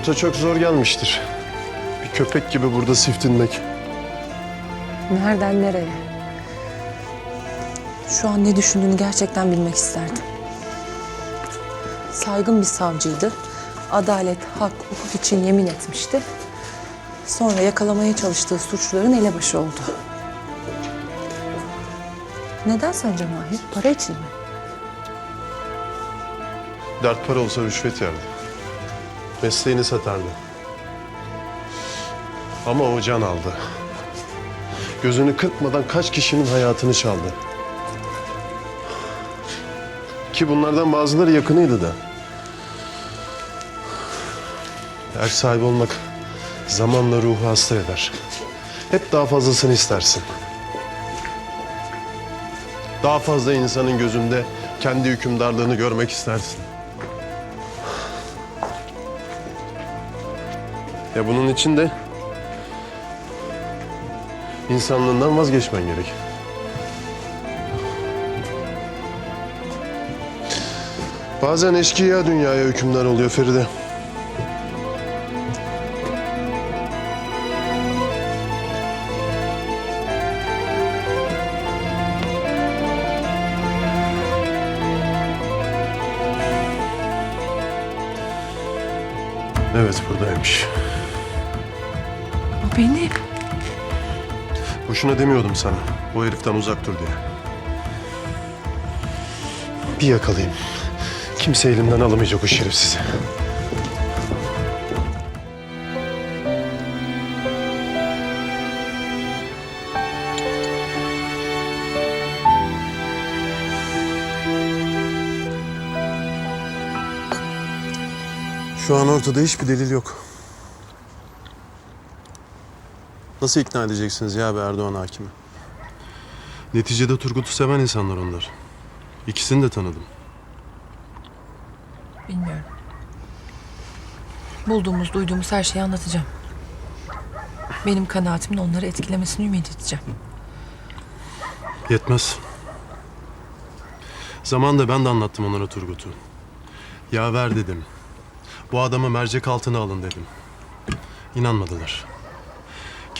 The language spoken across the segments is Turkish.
Turgut'a çok zor gelmiştir. Bir köpek gibi burada siftinmek. Nereden nereye? Şu an ne düşündüğünü gerçekten bilmek isterdim. Saygın bir savcıydı. Adalet, hak, hukuk için yemin etmişti. Sonra yakalamaya çalıştığı suçluların elebaşı oldu. Neden sence Mahir? Para için mi? Dert para olsa rüşvet yerdi. Mesleğini satardı. Ama o can aldı. Gözünü kırpmadan kaç kişinin hayatını çaldı. Ki bunlardan bazıları yakınıydı da. Er sahibi olmak zamanla ruhu hasta eder. Hep daha fazlasını istersin. Daha fazla insanın gözünde kendi hükümdarlığını görmek istersin. Ya bunun için de insanlığından vazgeçmen gerek. Bazen eşkıya dünyaya hükümdar oluyor Feride. Evet buradaymış. O benim. Boşuna demiyordum sana. Bu heriften uzak dur diye. Bir yakalayayım. Kimse elimden alamayacak o şerefsizi. Şu an ortada hiçbir delil yok. Nasıl ikna edeceksiniz ya be Erdoğan hakimi? Neticede Turgut'u seven insanlar onlar. İkisini de tanıdım. Bilmiyorum. Bulduğumuz, duyduğumuz her şeyi anlatacağım. Benim kanaatimin onları etkilemesini ümit edeceğim. Yetmez. Zamanında ben de anlattım onlara Turgut'u. Yaver dedim. Bu adamı mercek altına alın dedim. İnanmadılar.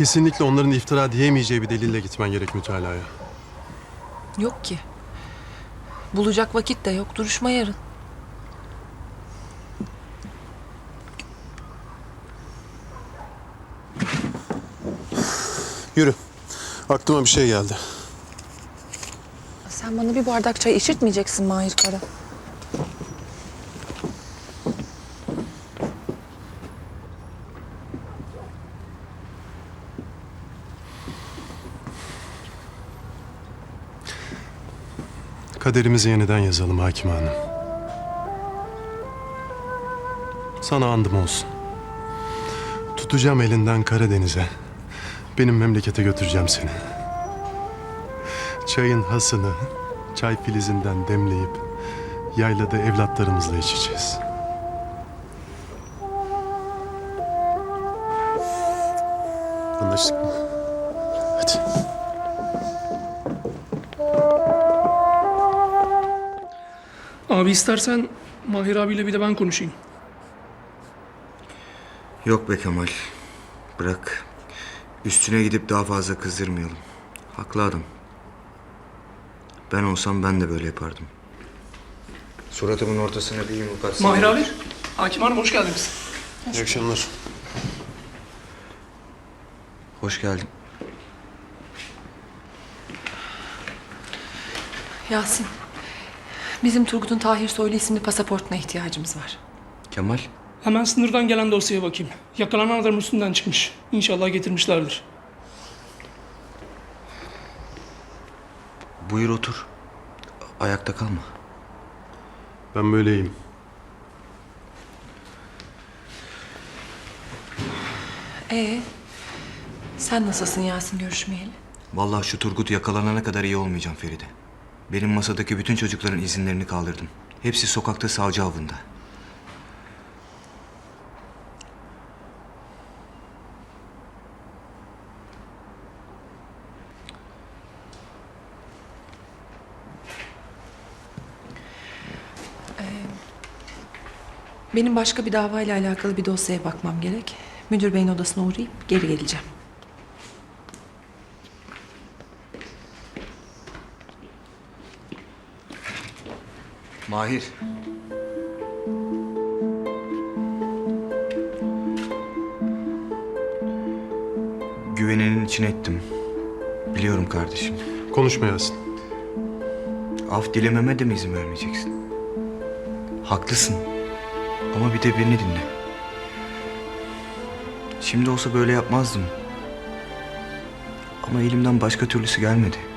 Kesinlikle onların iftira diyemeyeceği bir delille gitmen gerek mütalaya. Yok ki. Bulacak vakit de yok. Duruşma yarın. Yürü. Aklıma bir şey geldi. Sen bana bir bardak çay içirtmeyeceksin Mahir Kara. Kaderimizi yeniden yazalım Hakim Hanım. Sana andım olsun. Tutacağım elinden Karadeniz'e. Benim memlekete götüreceğim seni. Çayın hasını çay filizinden demleyip yaylada evlatlarımızla içeceğiz. Anlaştık mı? Abi istersen Mahir abiyle bir de ben konuşayım. Yok be Kemal. Bırak. Üstüne gidip daha fazla kızdırmayalım. Haklı adam. Ben olsam ben de böyle yapardım. Suratımın ortasına bir yumruk atsam... Mahir abi, Hakim Hanım hoş geldiniz. İyi akşamlar. Hoş geldin. Yasin. Bizim Turgut'un Tahir Soylu isimli pasaportuna ihtiyacımız var. Kemal. Hemen sınırdan gelen dosyaya bakayım. Yakalanan adam üstünden çıkmış. İnşallah getirmişlerdir. Buyur otur. Ayakta kalma. Ben böyleyim. Ee, sen nasılsın Yasin görüşmeyeli? Vallahi şu Turgut yakalanana kadar iyi olmayacağım Feride. Benim masadaki bütün çocukların izinlerini kaldırdım. Hepsi sokakta savcı avında. Benim başka bir davayla alakalı bir dosyaya bakmam gerek. Müdür beyin odasına uğrayıp geri geleceğim. Mahir. Güveninin içine ettim. Biliyorum kardeşim. Konuşma Yasin. Af dilememe de mi izin vermeyeceksin? Haklısın. Ama bir de beni dinle. Şimdi olsa böyle yapmazdım. Ama elimden başka türlüsü gelmedi.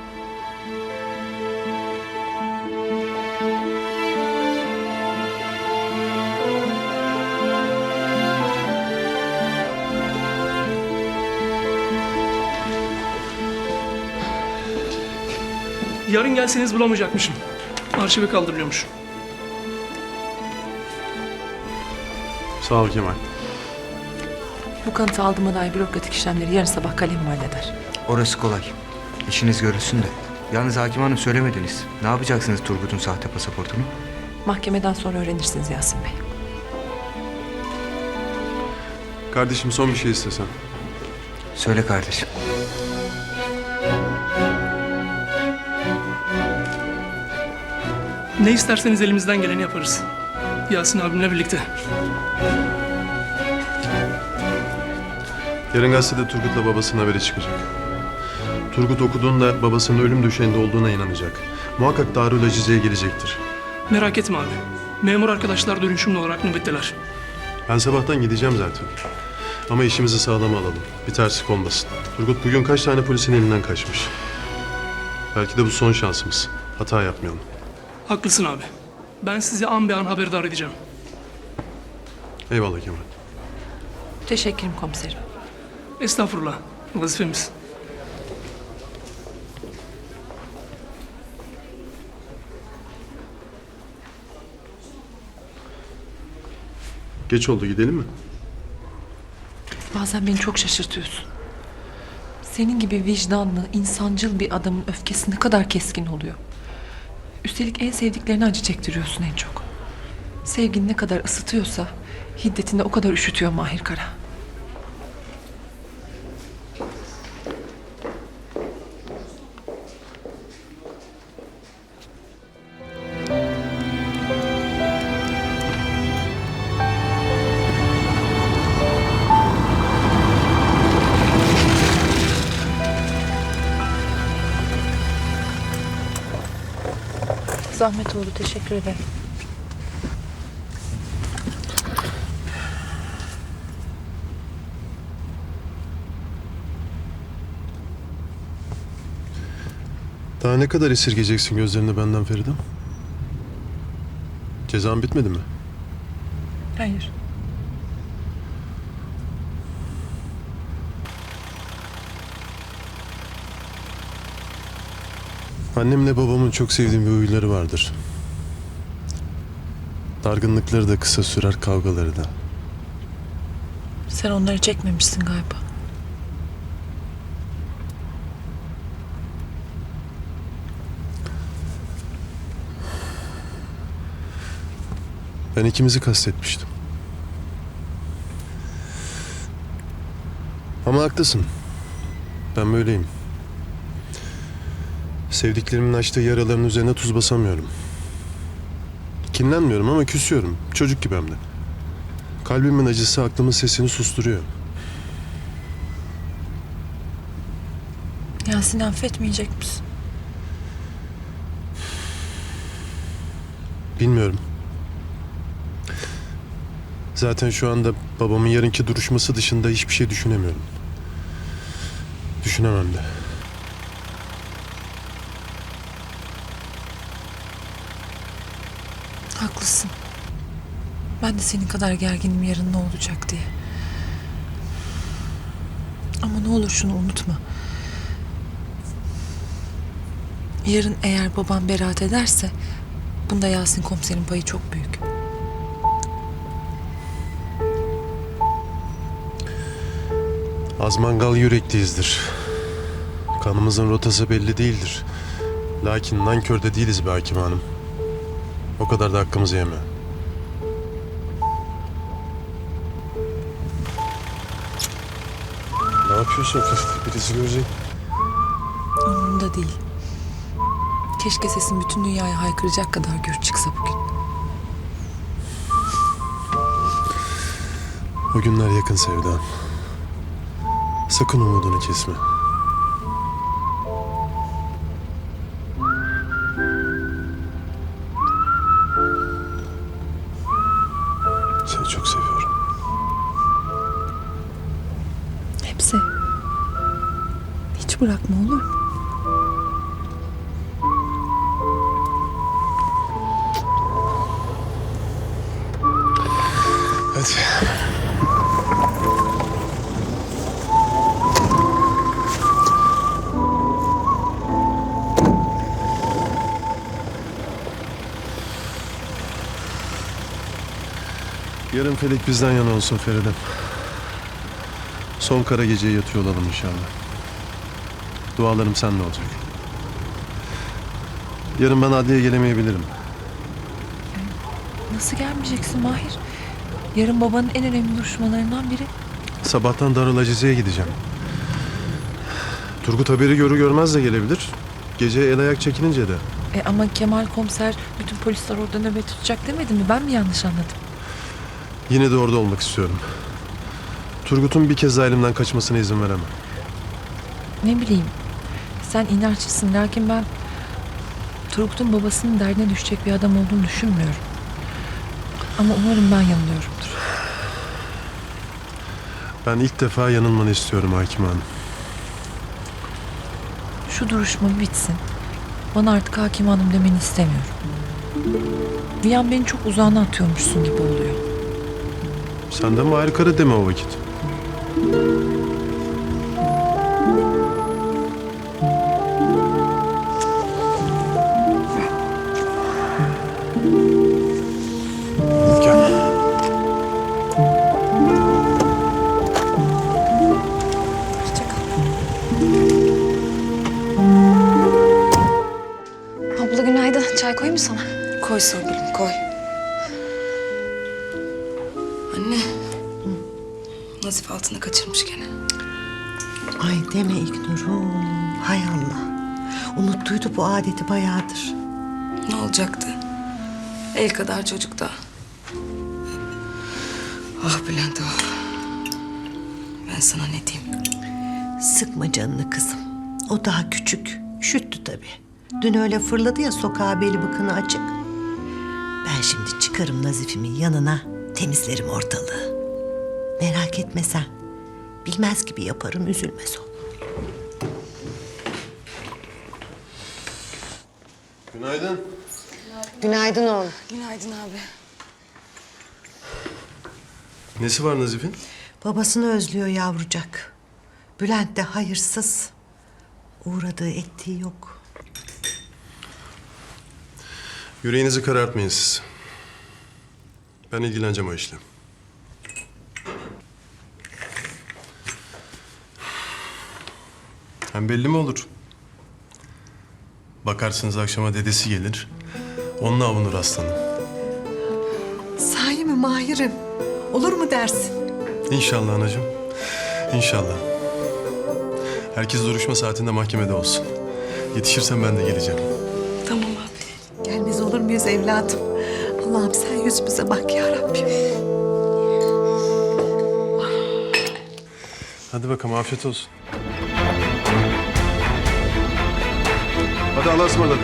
Yarın gelseniz bulamayacakmışım. Arşive kaldırılıyormuş. Sağ ol Kemal. Bu kanıtı aldığıma dair bürokratik işlemleri yarın sabah kalemim halleder. Orası kolay. İşiniz görülsün de. Yalnız hakim hanım söylemediniz. Ne yapacaksınız Turgut'un sahte pasaportunu? Mahkemeden sonra öğrenirsiniz Yasin Bey. Kardeşim son bir şey istesem. Söyle kardeşim. Ne isterseniz elimizden geleni yaparız. Yasin abimle birlikte. Yarın gazetede Turgut'la babasının haberi çıkacak. Turgut okuduğunda babasının ölüm döşeğinde olduğuna inanacak. Muhakkak Darül Acize'ye gelecektir. Merak etme abi. Memur arkadaşlar dönüşümlü olarak nöbetteler. Ben sabahtan gideceğim zaten. Ama işimizi sağlama alalım. Bir terslik olmasın. Turgut bugün kaç tane polisin elinden kaçmış. Belki de bu son şansımız. Hata yapmayalım. Haklısın abi. Ben sizi an be an haberdar edeceğim. Eyvallah Kemal. Teşekkürüm komiserim. Estağfurullah. Vazifemiz. Geç oldu gidelim mi? Bazen beni çok şaşırtıyorsun. Senin gibi vicdanlı, insancıl bir adamın öfkesi ne kadar keskin oluyor. Üstelik en sevdiklerine acı çektiriyorsun en çok. Sevgin ne kadar ısıtıyorsa hiddetinde o kadar üşütüyor Mahir Kara. Zahmet oldu, teşekkür ederim. Daha ne kadar esirgeyeceksin gözlerini benden Feridem? Cezan bitmedi mi? Hayır. Annemle babamın çok sevdiğim bir huyları vardır. Dargınlıkları da kısa sürer, kavgaları da. Sen onları çekmemişsin galiba. Ben ikimizi kastetmiştim. Ama haklısın. Ben böyleyim. Sevdiklerimin açtığı yaraların üzerine tuz basamıyorum. Kinlenmiyorum ama küsüyorum. Çocuk gibi hem de. Kalbimin acısı aklımın sesini susturuyor. Yasin affetmeyecek misin? Bilmiyorum. Zaten şu anda babamın yarınki duruşması dışında hiçbir şey düşünemiyorum. Düşünemem de. Haklısın. Ben de senin kadar gerginim yarın ne olacak diye. Ama ne olur şunu unutma. Yarın eğer babam beraat ederse bunda Yasin komiserin payı çok büyük. Az mangal yürekliyizdir. Kanımızın rotası belli değildir. Lakin nankör de değiliz be hakim hanım. O kadar da hakkımızı yeme. Ne yapıyorsun? Birisi görecek. Umurumda değil. Keşke sesin bütün dünyaya haykıracak kadar gür çıksa bugün. O günler yakın sevdan. Sakın umudunu kesme. Yarın felek bizden yana olsun Feridem. Son kara geceye yatıyor olalım inşallah. Dualarım seninle olacak. Yarın ben adliye gelemeyebilirim. Nasıl gelmeyeceksin Mahir? Yarın babanın en önemli duruşmalarından biri. Sabahtan Darül Acize'ye gideceğim. Turgut haberi görür görmez de gelebilir. Gece el ayak çekilince de. E ama Kemal komiser bütün polisler orada nöbet tutacak demedi mi? Ben mi yanlış anladım? Yine de orada olmak istiyorum. Turgut'un bir kez daha elimden kaçmasına izin veremem. Ne bileyim. Sen inatçısın lakin ben Turgut'un babasının derdine düşecek bir adam olduğunu düşünmüyorum. Ama umarım ben yanılıyorumdur. Ben ilk defa yanılmanı istiyorum Hakim Hanım. Şu duruşma bitsin. Bana artık hakim hanım demeni istemiyorum. Bir an beni çok uzağına atıyormuşsun gibi oluyor. Sen de Mahir Kara deme o vakit. Abla günaydın. Çay koyayım mı sana? Koy Songül'üm Nazif altını kaçırmış gene. Ay deme İlknur'um. Hay Allah. Unuttuydu bu adeti bayağıdır. Ne olacaktı? El kadar çocuk da. Ah Bülent ah. Ben sana ne diyeyim? Sıkma canını kızım. O daha küçük. Üşüttü tabii. Dün öyle fırladı ya sokağa beli bıkını açık. Ben şimdi çıkarım Nazif'imin yanına, temizlerim ortalığı. Merak etme sen. Bilmez gibi yaparım, üzülmez o. Günaydın. Günaydın oğlum. Günaydın abi. Nesi var Nazif'in? Babasını özlüyor yavrucak. Bülent de hayırsız. Uğradığı ettiği yok. Yüreğinizi karartmayın siz. Ben ilgileneceğim o işle. Hem belli mi olur? Bakarsınız akşama dedesi gelir. Onunla avunur aslanım. Sahi mi Mahir'im? Olur mu dersin? İnşallah anacığım. İnşallah. Herkes duruşma saatinde mahkemede olsun. Yetişirsem ben de geleceğim. Tamam abi. Gelmez olur muyuz evladım? Allah'ım sen yüzümüze bak ya Rabbim. Hadi bakalım afiyet olsun. Hadi Allah'a ısmarladık.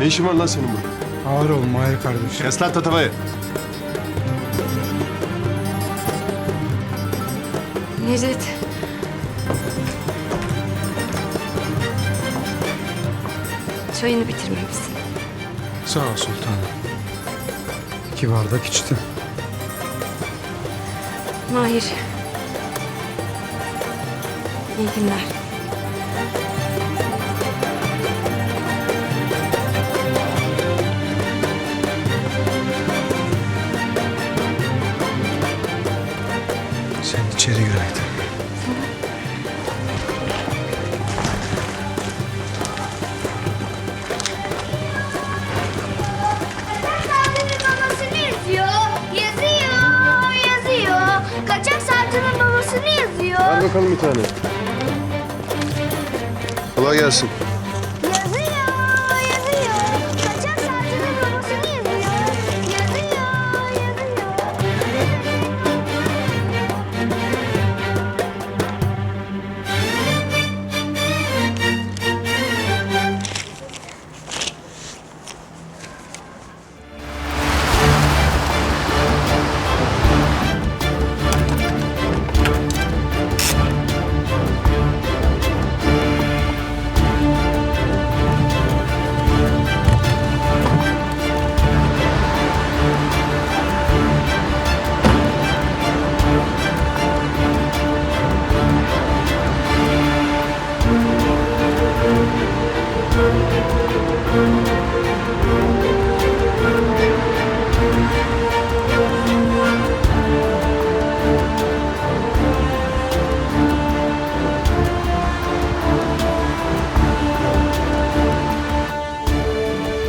Ne işin var lan senin burada? Ağır ol Mahir kardeş. Kes lan tatavayı. Necdet. Çayını bitirmemişsin. Sağ ol sultanım. İki bardak içtim. Mahir. İyi günler. Bakalım bir tane. Kolay gelsin.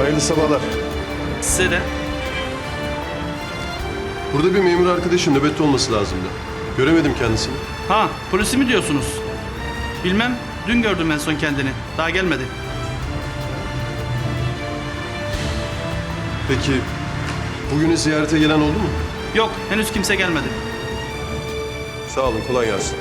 Hayırlı sabahlar. Size de. Burada bir memur arkadaşım nöbette olması lazımdı. Göremedim kendisini. Ha polisi mi diyorsunuz? Bilmem. Dün gördüm en son kendini. Daha gelmedi. Peki bugünü ziyarete gelen oldu mu? Yok henüz kimse gelmedi. Sağ olun kolay gelsin.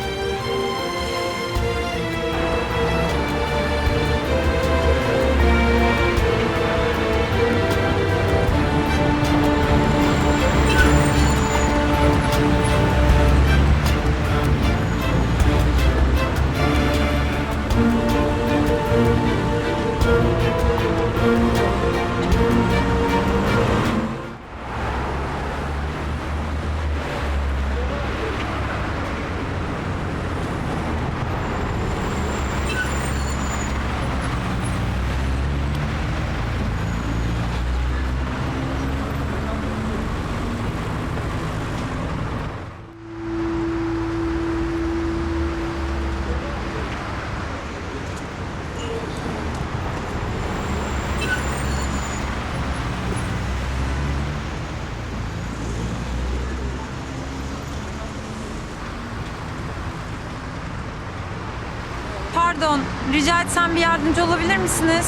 Pardon, rica etsem bir yardımcı olabilir misiniz?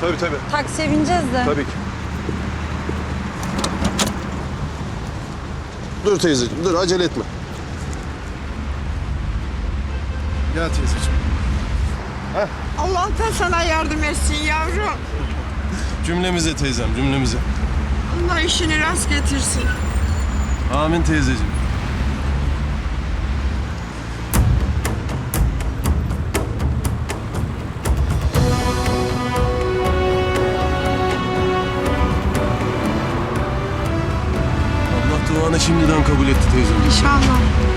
Tabii tabii. Taksiye bineceğiz de. Tabii ki. Dur teyzeciğim, dur acele etme. Gel teyzeciğim. Allah da sana yardım etsin yavrum. Cümlemize teyzem, cümlemize. Allah işini rast getirsin. Amin teyzeciğim. Şimdiden kabul etti teyzem. İnşallah.